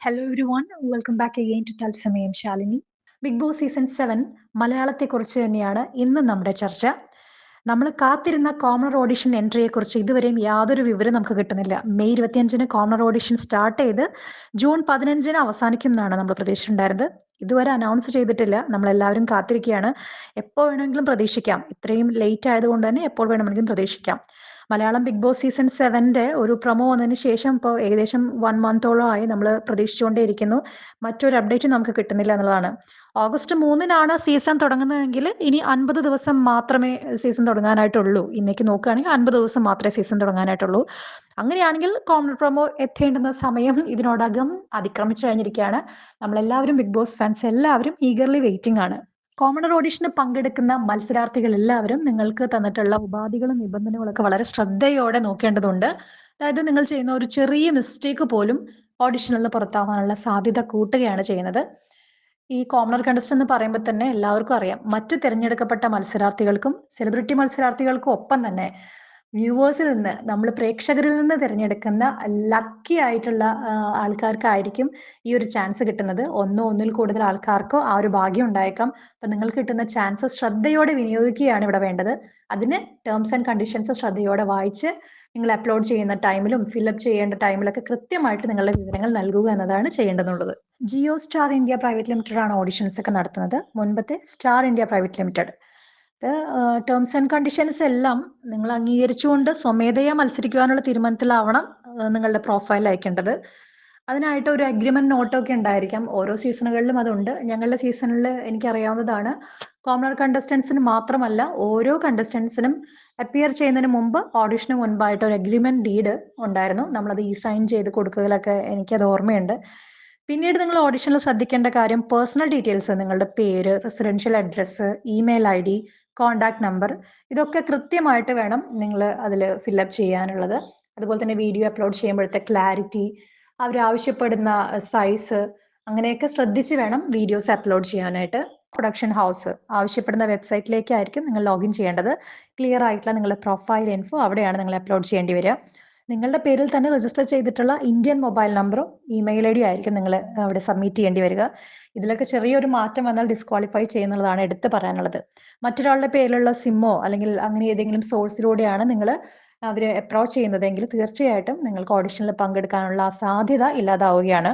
Hello everyone welcome back again to തത്സമയം Shalini Bigg Boss season seven മലയാളത്തെക്കുറിച്ച് തന്നെയാണ് ഇന്ന് നമ്മുടെ ചർച്ച. നമ്മൾ കാത്തിരുന്ന കോമണർ ഓഡിഷൻ എൻട്രിയെ കുറിച്ച് ഇതുവരെയും യാതൊരു വിവരം നമുക്ക് കിട്ടുന്നില്ല. മെയ് ഇരുപത്തിയഞ്ചിന് കോമണർ ഓഡിഷൻ സ്റ്റാർട്ട് ചെയ്ത് ജൂൺ പതിനഞ്ചിന് അവസാനിക്കും എന്നാണ് നമ്മൾ പ്രതീക്ഷിച്ചിട്ടുണ്ടായിരുന്നത്. ഇതുവരെ അനൗൺസ് ചെയ്തിട്ടില്ല. നമ്മൾ എല്ലാവരും കാത്തിരിക്കുകയാണ്. എപ്പോൾ വേണമെങ്കിലും പ്രതീക്ഷിക്കാം. ഇത്രയും ലേറ്റ് ആയതുകൊണ്ട് തന്നെ എപ്പോൾ വേണമെങ്കിലും പ്രതീക്ഷിക്കാം. മലയാളം ബിഗ് ബോസ് സീസൺ സെവന്റെ ഒരു പ്രൊമോ വന്നതിന് ശേഷം ഇപ്പോൾ ഏകദേശം വൺ മന്തോളം ആയി നമ്മൾ പ്രതീക്ഷിച്ചുകൊണ്ടേയിരിക്കുന്നു. മറ്റൊരു അപ്ഡേറ്റ് നമുക്ക് കിട്ടുന്നില്ല എന്നുള്ളതാണ്. ഓഗസ്റ്റ് മൂന്നിനാണ് സീസൺ തുടങ്ങുന്നതെങ്കിൽ ഇനി അൻപത് ദിവസം മാത്രമേ സീസൺ തുടങ്ങാനായിട്ടുള്ളൂ. ഇന്നേക്ക് നോക്കുകയാണെങ്കിൽ അൻപത് ദിവസം മാത്രമേ സീസൺ തുടങ്ങാനായിട്ടുള്ളൂ. അങ്ങനെയാണെങ്കിൽ കോമൺ പ്രൊമോ എത്തേണ്ടുന്ന സമയം ഇതിനോടകം അതിക്രമിച്ചു കഴിഞ്ഞിരിക്കുകയാണ്. നമ്മളെല്ലാവരും ബിഗ് ബോസ് ഫാൻസ് എല്ലാവരും ഈഗർലി വെയിറ്റിംഗ് ആണ്. കോമണർ ഓഡിഷന് പങ്കെടുക്കുന്ന മത്സരാർത്ഥികൾ എല്ലാവരും നിങ്ങൾക്ക് തന്നിട്ടുള്ള ഉപാധികളും നിബന്ധനകളും ഒക്കെ വളരെ ശ്രദ്ധയോടെ നോക്കേണ്ടതുണ്ട്. അതായത് നിങ്ങൾ ചെയ്യുന്ന ഒരു ചെറിയ മിസ്റ്റേക്ക് പോലും ഓഡിഷനിൽ നിന്ന് പുറത്താവാനുള്ള സാധ്യത കൂട്ടുകയാണ് ചെയ്യുന്നത്. ഈ കോമണർ കണ്ടസ്റ്റ് എന്ന് പറയുമ്പോൾ തന്നെ എല്ലാവർക്കും അറിയാം. മറ്റ് തിരഞ്ഞെടുക്കപ്പെട്ട മത്സരാർത്ഥികൾക്കും സെലിബ്രിറ്റി മത്സരാർത്ഥികൾക്കും ഒപ്പം തന്നെ വ്യൂവേഴ്സിൽ നിന്ന് നമ്മൾ പ്രേക്ഷകരിൽ നിന്ന് തിരഞ്ഞെടുക്കുന്ന ലക്കി ആയിട്ടുള്ള ആൾക്കാർക്കായിരിക്കും ഈ ഒരു ചാൻസ് കിട്ടുന്നത്. ഒന്നോ ഒന്നിൽ കൂടുതൽ ആൾക്കാർക്കോ ആ ഒരു ഭാഗ്യം ഉണ്ടായേക്കാം. അപ്പൊ നിങ്ങൾക്ക് കിട്ടുന്ന ചാൻസ് ശ്രദ്ധയോടെ വിനിയോഗിക്കുകയാണ് ഇവിടെ വേണ്ടത്. അതിന് ടേംസ് ആൻഡ് കണ്ടീഷൻസ് ശ്രദ്ധയോടെ വായിച്ച് നിങ്ങൾ അപ്ലോഡ് ചെയ്യുന്ന ടൈമിലും ഫില്ലപ്പ് ചെയ്യേണ്ട ടൈമിലൊക്കെ കൃത്യമായിട്ട് നിങ്ങളുടെ വിവരങ്ങൾ നൽകുക എന്നതാണ് ചെയ്യേണ്ടതുള്ളത്. Jio star India private limited ആണ് ഓഡിഷൻസ് ഒക്കെ നടത്തുന്നത്. മുൻപത്തെ star India private limited. Terms and conditions എല്ലാം നിങ്ങൾ അംഗീകരിച്ചുകൊണ്ട് സ്വമേധയാ മത്സരിക്കുവാനുള്ള തീരുമാനത്തിലാവണം നിങ്ങളുടെ പ്രൊഫൈൽ അയക്കേണ്ടത്. അതിനായിട്ട് ഒരു അഗ്രിമെന്റ് നോട്ടൊക്കെ ഉണ്ടായിരിക്കാം. ഓരോ സീസണുകളിലും അതുണ്ട്. ഞങ്ങളുടെ സീസണിൽ എനിക്കറിയാവുന്നതാണ്. കോമണർ കണ്ടസ്റ്റൻസിന് മാത്രമല്ല ഓരോ കണ്ടസ്റ്റൻസിനും അപ്പിയർ ചെയ്യുന്നതിന് മുമ്പ് ഓഡിഷന് മുൻപായിട്ട് ഒരു അഗ്രിമെന്റ് ഡീഡ് ഉണ്ടായിരുന്നു. നമ്മളത് ഈ സൈൻ ചെയ്ത് കൊടുക്കലൊക്കെ എനിക്കത് ഓർമ്മയുണ്ട്. പിന്നീട് നിങ്ങൾ ഓഡിഷനിൽ ശ്രദ്ധിക്കേണ്ട കാര്യം പേഴ്സണൽ ഡീറ്റെയിൽസ് നിങ്ങളുടെ പേര് residential address email I D contact number ഇതൊക്കെ കൃത്യമായിട്ട് വേണം നിങ്ങൾ അതിൽ ഫില്ലപ്പ് ചെയ്യാനുള്ളത്. അതുപോലെ തന്നെ വീഡിയോ അപ്ലോഡ് ചെയ്യുമ്പോഴത്തെ ക്ലാരിറ്റി അവർ ആവശ്യപ്പെടുന്ന സൈസ് അങ്ങനെയൊക്കെ ശ്രദ്ധിച്ച് വേണം വീഡിയോസ് അപ്ലോഡ് ചെയ്യാനായിട്ട്. പ്രൊഡക്ഷൻ ഹൗസ് ആവശ്യപ്പെടുന്ന വെബ്സൈറ്റിലേക്കായിരിക്കും നിങ്ങൾ ലോഗിൻ ചെയ്യേണ്ടത്. ക്ലിയർ ആയിട്ടുള്ള നിങ്ങളുടെ പ്രൊഫൈൽ ഇൻഫോ അവിടെയാണ് നിങ്ങൾ അപ്ലോഡ് ചെയ്യേണ്ടി വരിക. നിങ്ങളുടെ പേരിൽ തന്നെ രജിസ്റ്റർ ചെയ്തിട്ടുള്ള ഇന്ത്യൻ മൊബൈൽ നമ്പറും ഇമെയിൽ ഐ ഡി ആയിരിക്കും നിങ്ങൾ അവിടെ സബ്മിറ്റ് ചെയ്യേണ്ടി വരിക. ഇതിലൊക്കെ ചെറിയൊരു മാറ്റം വന്നാൽ ഡിസ്ക്വാളിഫൈ ചെയ്യുന്നതാണ് എടുത്ത് പറയാനുള്ളത്. മറ്റൊരാളുടെ പേരിലുള്ള സിമ്മോ അല്ലെങ്കിൽ അങ്ങനെ ഏതെങ്കിലും സോഴ്സിലൂടെയാണ് നിങ്ങൾ അവരെ അപ്രോച്ച് ചെയ്യുന്നതെങ്കിൽ തീർച്ചയായിട്ടും നിങ്ങൾക്ക് ഓഡിഷനിൽ പങ്കെടുക്കാനുള്ള സാധ്യത ഇല്ലാതാവുകയാണ്.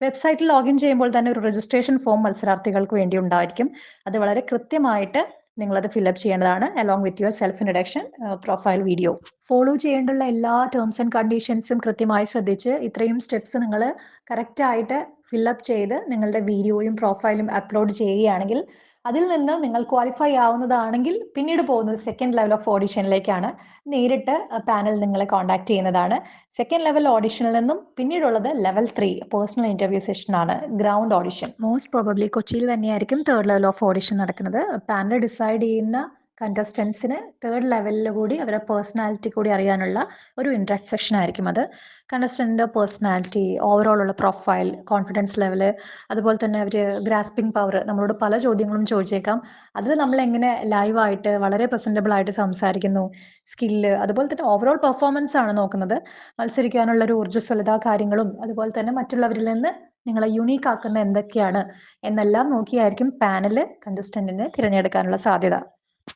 വെബ്സൈറ്റിൽ ലോഗിൻ ചെയ്യുമ്പോൾ തന്നെ ഒരു രജിസ്ട്രേഷൻ ഫോം മത്സരാർത്ഥികൾക്ക് വേണ്ടി ഉണ്ടായിരിക്കും. അത് വളരെ കൃത്യമായിട്ട് നിങ്ങളത് ഫില്ലപ്പ് ചെയ്യേണ്ടതാണ് along with your self introduction profile video follow ചെയ്യേണ്ടുള്ള എല്ലാ ടേംസ് ആൻഡ് കണ്ടീഷൻസും കൃത്യമായി ശ്രദ്ധിച്ച് ഇത്രയും സ്റ്റെപ്സ് നിങ്ങൾ കറക്റ്റായിട്ട് ഫില്ലപ്പ് ചെയ്ത് നിങ്ങളുടെ വീഡിയോയും പ്രൊഫൈലും അപ്ലോഡ് ചെയ്യുകയാണെങ്കിൽ അതിൽ നിന്ന് നിങ്ങൾ ക്വാളിഫൈ ആവുന്നതാണെങ്കിൽ പിന്നീട് പോകുന്നത് സെക്കൻഡ് ലെവൽ ഓഫ് ഓഡിഷനിലേക്കാണ് നേരിട്ട് പാനൽ നിങ്ങളെ കോൺടാക്ട് ചെയ്യുന്നതാണ്. സെക്കൻഡ് ലെവൽ ഓഡിഷനിൽ നിന്നും പിന്നീടുള്ളത് level three personal interview session ആണ്. ഗ്രൗണ്ട് ഓഡിഷൻ മോസ്റ്റ് പ്രോബബ്ലി കൊച്ചിയിൽ തന്നെയായിരിക്കും തേർഡ് ലെവൽ ഓഫ് ഓഡിഷൻ നടക്കുന്നത്. പാനൽ ഡിസൈഡ് ചെയ്യുന്ന കണ്ടസ്റ്റൻസിന് തേർഡ് ലെവലിൽ കൂടി അവരുടെ പേഴ്സണാലിറ്റി കൂടി അറിയാനുള്ള ഒരു ഇൻട്രാക്ട് സെക്ഷൻ ആയിരിക്കും അത്. കണ്ടസ്റ്റന്റിന്റെ പേഴ്സണാലിറ്റി ഓവറോൾ ഉള്ള പ്രൊഫൈൽ കോൺഫിഡൻസ് ലെവൽ അതുപോലെ തന്നെ അവർ ഗ്രാസ്പിംഗ് പവർ നമ്മളോട് പല ചോദ്യങ്ങളും ചോദിച്ചേക്കാം. അതിൽ നമ്മൾ എങ്ങനെ ലൈവായിട്ട് വളരെ പ്രസന്റബിൾ ആയിട്ട് സംസാരിക്കുന്നു സ്കില്ല് അതുപോലെ തന്നെ ഓവറോൾ പെർഫോമൻസ് ആണ് നോക്കുന്നത്. മത്സരിക്കാനുള്ള ഒരു ഊർജസ്വലത കാര്യങ്ങളും അതുപോലെ തന്നെ മറ്റുള്ളവരിൽ നിന്ന് നിങ്ങളെ യുണീക്ക് ആക്കുന്ന എന്തൊക്കെയാണ് എന്നെല്ലാം നോക്കിയായിരിക്കും പാനൽ കണ്ടസ്റ്റന്റിനെ തിരഞ്ഞെടുക്കാനുള്ള സാധ്യത.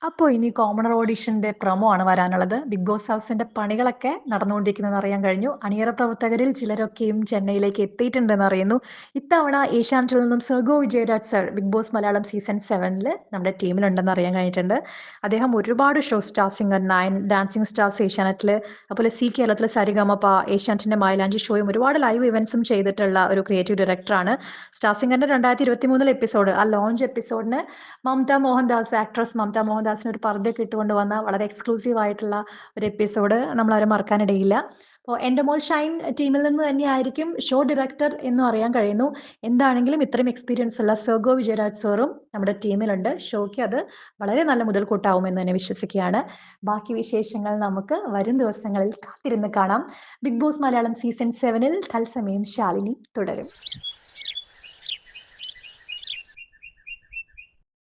അപ്പോൾ ഇനി കോമണർ ഓഡിഷന്റെ പ്രമോ ആണ് വരാനുള്ളത്. ബിഗ് ബോസ് ഹൗസിന്റെ പണികളൊക്കെ നടന്നുകൊണ്ടിരിക്കുന്നത് അറിയാൻ കഴിഞ്ഞു. അണിയറ പ്രവർത്തകരിൽ ചിലരൊക്കെയും ചെന്നൈയിലേക്ക് എത്തിയിട്ടുണ്ടെന്ന് അറിയുന്നു. ഇത്തവണ ഏഷ്യാനെറ്റിൽ നിന്നും സർഗോ Vijayaraj sir Bigg Boss Malayalam season സെവനിൽ നമ്മുടെ ടീമിലുണ്ടെന്ന് അറിയാൻ കഴിഞ്ഞിട്ടുണ്ട്. അദ്ദേഹം ഒരുപാട് show star singer nine dancing stars ഏഷ്യാനെറ്റിൽ അതുപോലെ സി കേരളത്തിലെ സരിഗമപ്പ ഏഷ്യാനെറ്റിന്റെ മൈലാഞ്ചി ഷോയും ഒരുപാട് ലൈവ് ഇവന്റ്സും ചെയ്തിട്ടുള്ള ഒരു ക്രിയേറ്റീവ് ഡയറക്ടറാണ് സ്റ്റാർ സിംഗറിന്റെ രണ്ടായിരത്തി ഇരുപത്തി മൂന്നിലെ എപ്പിസോഡ് ആ ലോഞ്ച് എപ്പിസോഡിന് മമത മോഹൻദാസ് ആക്ട്രസ് മമത മോഹൻദാസിന് ഒരു പർദ്ദയൊക്കെ ഇട്ടുകൊണ്ട് വന്ന വളരെ എക്സ്ക്ലൂസീവ് ആയിട്ടുള്ള ഒരു എപ്പിസോഡ് നമ്മൾ ആരും മറക്കാനിടയില്ല. അപ്പോൾ എന്റെ മോൾ ഷൈൻ ടീമിൽ നിന്ന് തന്നെയായിരിക്കും ഷോ ഡയറക്ടർ എന്നും അറിയാൻ കഴിയുന്നു. എന്താണെങ്കിലും ഇത്രയും എക്സ്പീരിയൻസ് ഉള്ള സർഗോ വിജയരാജ് സാറും നമ്മുടെ ടീമിലുണ്ട്. ഷോയ്ക്ക് അത് വളരെ നല്ല മുതൽക്കൂട്ടാവുമെന്ന് തന്നെ വിശ്വസിക്കുകയാണ്. ബാക്കി വിശേഷങ്ങൾ നമുക്ക് വരും ദിവസങ്ങളിൽ കാത്തിരുന്ന് കാണാം. ബിഗ് ബോസ് മലയാളം സീസൺ സെവനിൽ തത്സമയം ശാലിനി തുടരും.